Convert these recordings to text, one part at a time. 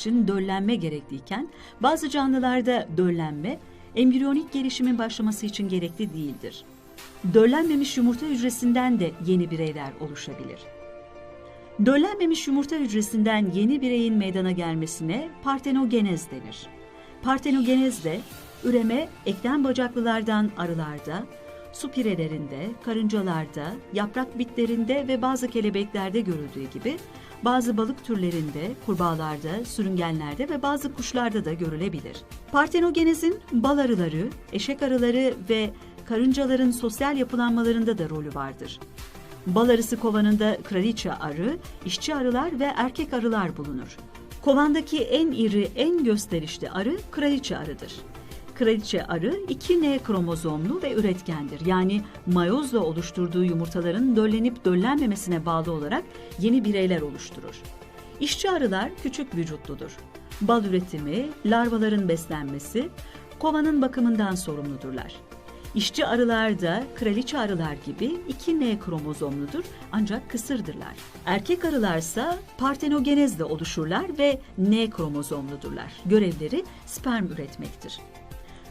için döllenme gerekliyken bazı canlılarda döllenme embriyonik gelişimin başlaması için gerekli değildir. Döllenmemiş yumurta hücresinden de yeni bireyler oluşabilir. Döllenmemiş yumurta hücresinden yeni bireyin meydana gelmesine partenogenez denir. Partenogenez de üreme eklem bacaklılardan arılarda, su pirelerinde, karıncalarda, yaprak bitlerinde ve bazı kelebeklerde görüldüğü gibi bazı balık türlerinde, kurbağalarda, sürüngenlerde ve bazı kuşlarda da görülebilir. Partenogenezin bal arıları, eşek arıları ve karıncaların sosyal yapılanmalarında da rolü vardır. Bal arısı kovanında kraliçe arı, işçi arılar ve erkek arılar bulunur. Kovandaki en iri, en gösterişli arı kraliçe arıdır. Kraliçe arı 2N kromozomlu ve üretkendir. Yani mayozla oluşturduğu yumurtaların döllenip döllenmemesine bağlı olarak yeni bireyler oluşturur. İşçi arılar küçük vücutludur. Bal üretimi, larvaların beslenmesi, kovanın bakımından sorumludurlar. İşçi arılar da kraliçe arılar gibi 2N kromozomludur ancak kısırdırlar. Erkek arılarsa partenogenezle oluşurlar ve N kromozomludurlar. Görevleri sperm üretmektir.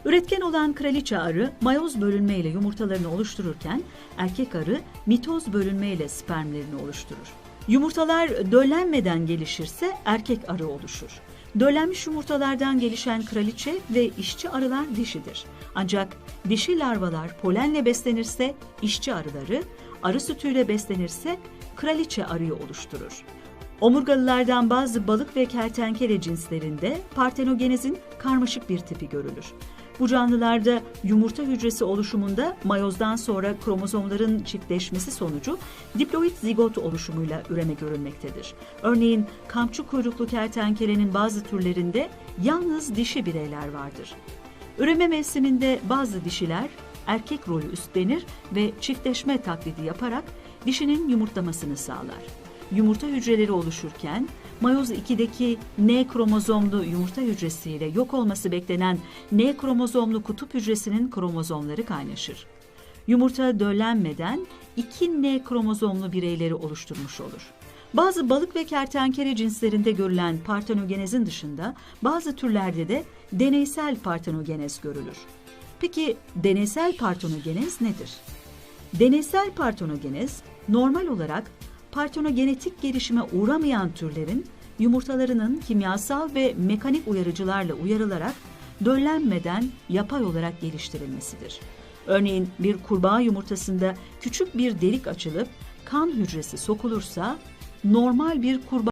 Üretken olan kraliçe arı mayoz bölünmeyle yumurtalarını oluştururken erkek arı mitoz bölünmeyle spermlerini oluşturur. Yumurtalar döllenmeden gelişirse erkek arı oluşur. Döllenmiş yumurtalardan gelişen kraliçe ve işçi arılar dişidir. Ancak dişi larvalar polenle beslenirse işçi arıları, arı sütüyle beslenirse kraliçe arıyı oluşturur. Omurgalılardan bazı balık ve kertenkele cinslerinde partenogenezin karmaşık bir tipi görülür. Bu canlılarda yumurta hücresi oluşumunda mayozdan sonra kromozomların çiftleşmesi sonucu diploid zigot oluşumuyla üreme görülmektedir. Örneğin kamçı kuyruklu kertenkelenin bazı türlerinde yalnız dişi bireyler vardır. Üreme mevsiminde bazı dişiler erkek rolü üstlenir ve çiftleşme taklidi yaparak dişinin yumurtlamasını sağlar. Yumurta hücreleri oluşurken mayoz 2'deki N kromozomlu yumurta hücresiyle yok olması beklenen N kromozomlu kutup hücresinin kromozomları kaynaşır. Yumurta döllenmeden 2 N kromozomlu bireyleri oluşturmuş olur. Bazı balık ve kertenkele cinslerinde görülen partenogenezin dışında bazı türlerde de deneysel partenogenez görülür. Peki deneysel partenogenez nedir? Deneysel partenogenez normal olarak partenogenetik gelişime uğramayan türlerin yumurtalarının kimyasal ve mekanik uyarıcılarla uyarılarak döllenmeden yapay olarak geliştirilmesidir. Örneğin bir kurbağa yumurtasında küçük bir delik açılıp kan hücresi sokulursa normal bir kurbağa